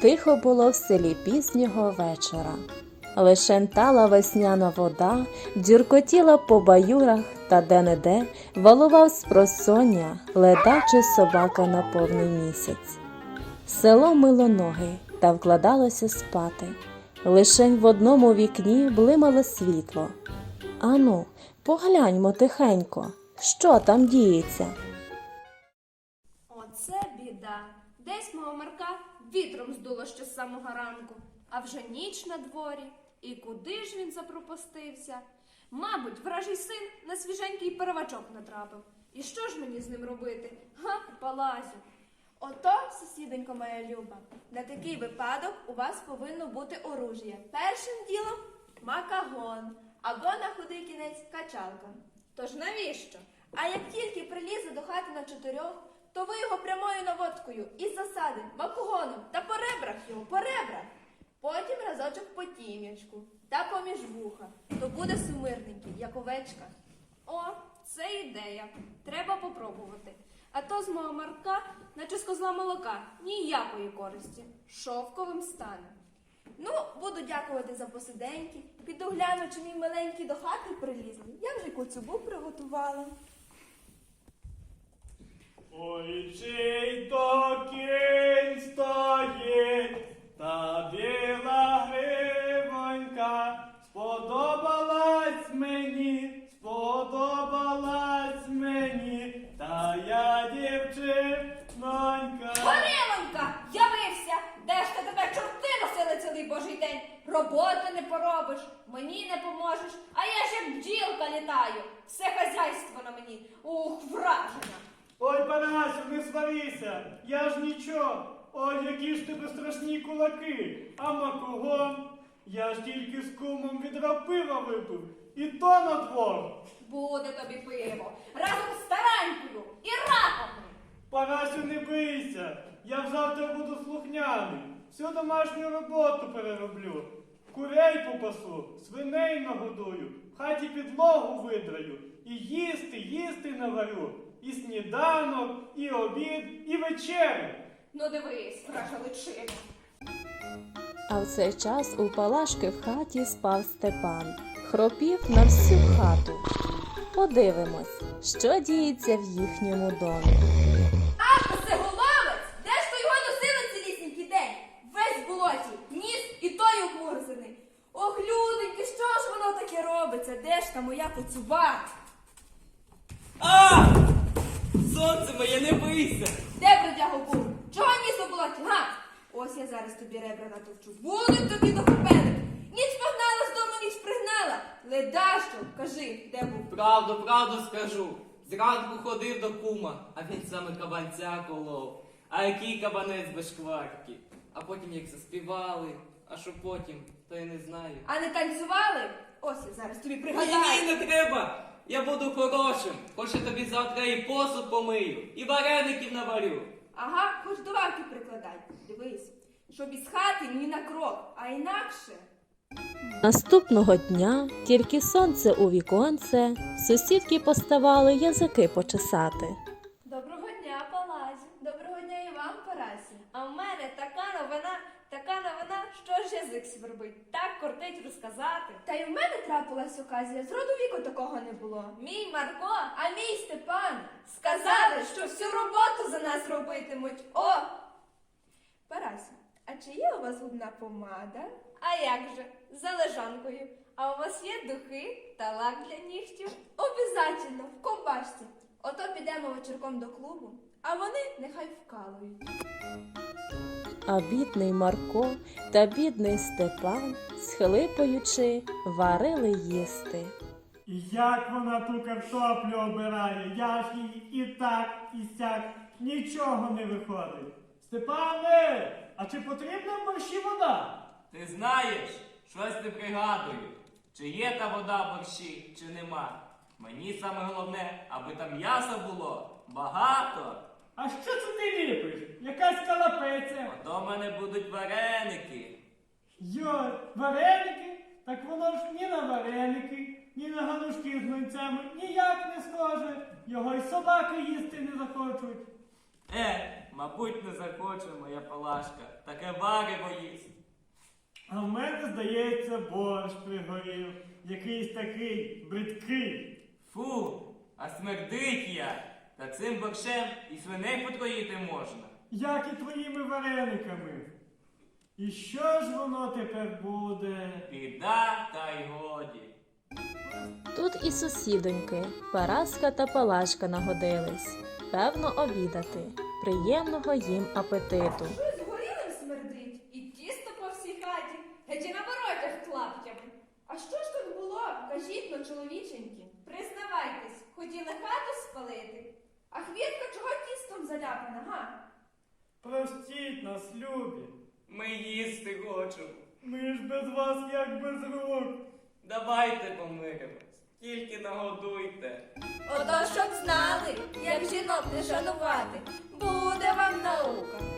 Тихо було в селі пізнього вечора. Лишень тала весняна вода, дзюркотіла по баюрах та де-не-де валував з просоння, ледачи собака на повний місяць. Село мило ноги та вкладалося спати. Лишень в одному вікні блимало світло. Ану, погляньмо тихенько, що там діється. Оце біда. Десь мого Марка вітром здуло ще з самого ранку, а вже ніч на дворі. І куди ж він запропастився? Мабуть, вражий син на свіженький первачок натрапив. І що ж мені з ним робити? Га, палазю. Ото, сусідонько моя люба, на такий випадок у вас повинно бути оружіє. Першим ділом макагон, або на худий кінець качалка. Тож навіщо? А як тільки прилізе до хати на чотирьох, то ви його прямою наводкою із засади, макогоном та по ребрах його, по ребрах. Потім разочок по тім'ячку та поміж вуха. То буде сумирненький, як овечка. О, це ідея. Треба попробувати. А то з мого Марка, наче з козла молока, ніякої користі. Шовковим стане. Ну, буду дякувати за посиденьки. Піду гляну, чи мій маленький до хати прилізли. Я вже коцюбу приготувала. Ой, чий то кінь стоїть, та біла гривонька, сподобалась мені, сподобалась мені, та я дівчинонька. Горілонька, явився! Де ж ти тебе чорти носили цілий божий день? Роботи не поробиш, мені не поможеш, а я ж як бджілка літаю. Все хазяйство на мені. Ух, вражена. Ой, Парасю, не сварися, я ж нічого. Ой, які ж тебе страшні кулаки, а макогон. Я ж тільки з кумом відра пива випив, і то на двох. Буде тобі пиво. Разом з таранькою і раком. Парасю, не бийся, я завтра буду слухняний. Всю домашню роботу перероблю. Курей попасу, свиней нагодую, в хаті підлогу видраю, і їсти, їсти наварю, і сніданок, і обід, і вечерю. Ну дивись, вража личина. А в цей час у Палашки в хаті спав Степан, хропів на всю хату. Подивимось, що діється в їхньому домі. Ах, це головець! Де ж то його носили цілісінький день? Весь в болоті, ніс і той обмурзаний. Ох, люденьки, що ж воно таке робиться? Де ж та моя коцюба? А! Сонце моє, не бийся! Де бродяго був? Чого ніс болоті, га? Ось я зараз тобі ребра натовчу. Будуть тобі до купели. Ніч погнала з дому, ніч пригнала. Ледащо, кажи, де був? Правду, правду скажу. Зранку ходив до кума, а він саме кабанця колов. А який кабанець без шкварки. А потім як заспівали, а що потім, то я не знаю. А не танцювали? Ось я зараз тобі Ні, пригадаю. ні, не треба! Я буду хорошим. Хоч я тобі завтра і посуд помию, і вареників наварю. Ага, хоч до варки прикладай. Дивись, щоб із хати ні на крок, а інакше. Наступного дня, тільки сонце у віконце, сусідки поставали язики почесати. Доброго дня, Палазі. Доброго дня і вам, Парасі. А в мене така новина, така новина, що ж язик свербить. Так кортить розказати. Та й в мене трапилась оказія. З роду віку такого не було. Мій Марко А мій Степан сказали, що всю роботу за нас робитимуть. О! Парасі, а чи є у вас губна помада? А як же? За лежанкою. А у вас є духи та лак для нігтів? Обязательно, в ковбашці. Ото підемо вечірком до клубу, а вони нехай вкалують. А бідний Марко та бідний Степан, схлипуючи, варили їсти. Як вона ту картоплю обирає, я ж їй і так, і сяк, нічого не виходить. Степане, а чи потрібна в борщі вода? Ти знаєш, щось не пригадую. Чи є та вода в борщі, чи нема. Мені саме головне, аби там м'яса було багато. А що це ти ліпиш? Якась калапеця. Ото в мене будуть вареники. Йой, вареники? Так воно ж ні на вареники, ні на галушки з млинцями ніяк не схоже. Його й собаки їсти не захочуть. Е, Мабуть, не захоче моя палашка таке варево їсть. А в мене, здається, борщ пригорів. Якийсь такий бридкий. Фу, а смердить я. Та цим борщем і свиней потроїти можна. Як і твоїми варениками. І що ж воно тепер буде? Біда та й годі. Тут і сусідоньки, Параска та Палашка нагодились. Певно, обідати. Приємного їм апетиту. Щось горілим смердить, і тісто по всій хаті, геть і на воротях клаптями. А що ж тут було? Кажіть но, чоловіченьки. Признавайтесь, хотіли хату спалити. А хвітка чого тістом заляпана, га? Простіть нас, любі. Ми їсти хочемо. Ми ж без вас як без рук. Давайте помиримось. Тільки нагодуйте. Ото щоб знали, як жінок не шанувати, буде вам наука.